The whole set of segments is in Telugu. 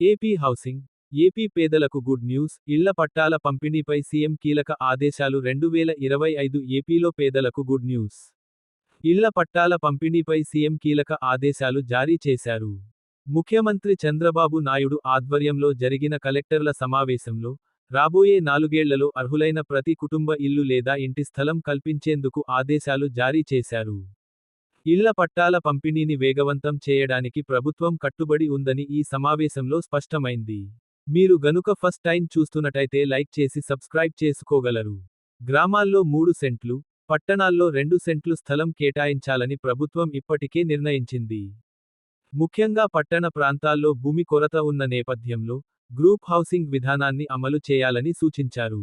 ఏపీ హౌసింగ్ ఏపీ పేదలకు గుడ్ న్యూస్ ఇళ్ళ పట్టాల పంపిణీపై సీఎం కీలక ఆదేశాలు రెండు వేల ఇరవై ఐదు ఏపీలో పేదలకు గుడ్ న్యూస్. ఇళ్ళ పట్టాల పంపిణీపై సీఎం కీలక ఆదేశాలు జారీ చేశారు. ముఖ్యమంత్రి చంద్రబాబు నాయుడు ఆధ్వర్యంలో జరిగిన కలెక్టర్ల సమావేశంలో రాబోయే నాలుగేళ్ళలో అర్హులైన ప్రతి కుటుంబ ఇల్లు లేదా ఇంటి స్థలం కల్పించేందుకు ఆదేశాలు జారీ చేశారు. ఇళ్ళ పట్టాల పంపిణీని వేగవంతం చేయడానికి ప్రభుత్వం కట్టుబడి ఉందని ఈ సమావేశంలో స్పష్టమైంది. మీరు గనుక ఫస్ట్ టైం చూస్తున్నట్టయితే లైక్ చేసి సబ్స్క్రైబ్ చేసుకోగలరు. గ్రామాల్లో మూడు సెంట్లు పట్టణాల్లో రెండు సెంట్లు స్థలం కేటాయించాలని ప్రభుత్వం ఇప్పటికే నిర్ణయించింది. ముఖ్యంగా పట్టణ ప్రాంతాల్లో భూమి కొరత ఉన్న నేపథ్యంలో గ్రూప్ హౌసింగ్ విధానాన్ని అమలు చేయాలని సూచించారు.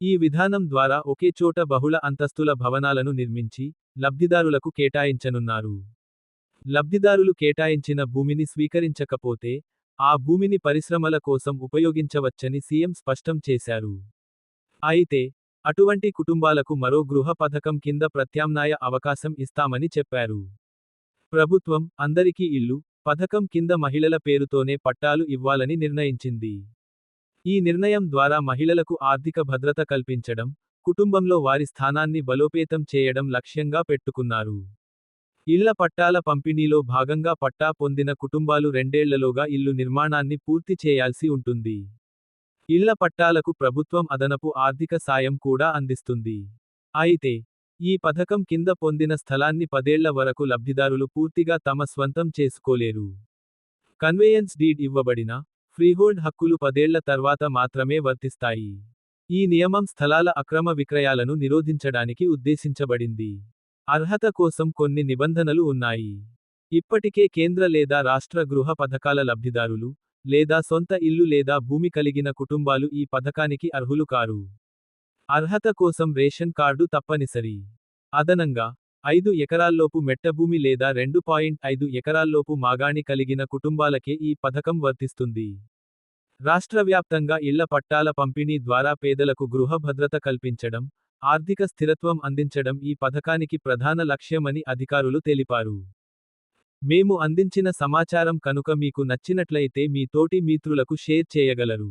ఈ విధానం ద్వారా ఒకే చోట బహుళ అంతస్తుల భవనాలను నిర్మించి లబ్ధిదారులకు కేటాయించనున్నారు. లబ్ధిదారులు కేటాయించిన భూమిని స్వీకరించకపోతే ఆ భూమిని పరిశ్రమల కోసం ఉపయోగించవచ్చని సీఎం స్పష్టం చేశారు. అయితే అటువంటి కుటుంబాలకు మరో గృహ పథకం కింద ప్రత్యామ్నాయ అవకాశం ఇస్తామని చెప్పారు. ప్రభుత్వం అందరికీ ఇల్లు పథకం కింద మహిళల పేరుతోనే పట్టాలు ఇవ్వాలని నిర్ణయించింది. ఈ నిర్ణయం ద్వారా మహిళలకు ఆర్థిక భద్రత కల్పించడం కుటుంబంలో వారి స్థానాన్ని బలోపేతం చేయడం లక్ష్యంగా పెట్టుకున్నారు. ఇళ్ళ పట్టాల పంపిణీలో భాగంగా పట్టా పొందిన కుటుంబాలు రెండేళ్ళలోగా ఇల్లు నిర్మాణాన్ని పూర్తి చేయాల్సి ఉంటుంది. ఇళ్ళ పట్టాలకు ప్రభుత్వం అదనపు ఆర్థిక సాయం కూడా అందిస్తుంది. అయితే ఈ పథకం కింద పొందిన స్థలాన్ని పదేళ్ళ వరకు లబ్ధిదారులు పూర్తిగా తమ స్వంతం చేసుకోలేరు. కన్వేయన్స్ డీడ్ ఇవ్వబడిన ఫ్రీహోల్డ్ హక్కులు పదేళ్ళ తర్వాత మాత్రమే వర్తిస్తాయి. ఈ నియమం స్థలాల అక్రమ విక్రయాలను నిరోధించడానికి ఉద్దేశించబడింది. అర్హత కోసం కొన్ని నిబంధనలు ఉన్నాయి. ఇప్పటికే కేంద్ర లేదా రాష్ట్ర గృహ పథకాల లబ్ధిదారులు లేదా సొంత ఇల్లు లేదా భూమి కలిగిన కుటుంబాలు ఈ పథకానికి అర్హులు కారు. అర్హత కోసం రేషన్ కార్డు తప్పనిసరి. అదనంగా ఐదు ఎకరాల్లోపు మెట్టభూమి లేదా రెండు పాయింట్ ఐదు ఎకరాల్లోపు మాగాణి కలిగిన కుటుంబాలకే ఈ పథకం వర్తిస్తుంది. రాష్ట్ర వ్యాప్తంగా ఇళ్ళ పట్టాల పంపిణీ ద్వారా పేదలకు గృహ భద్రత కల్పించడం ఆర్థిక స్థిరత్వం అందించడం ఈ పథకానికి ప్రధాన లక్ష్యమని అధికారులు తెలిపారు. మేము అందించిన సమాచారం కనుక మీకు నచ్చినట్లయితే మీ తోటి మిత్రులకు షేర్ చేయగలరు.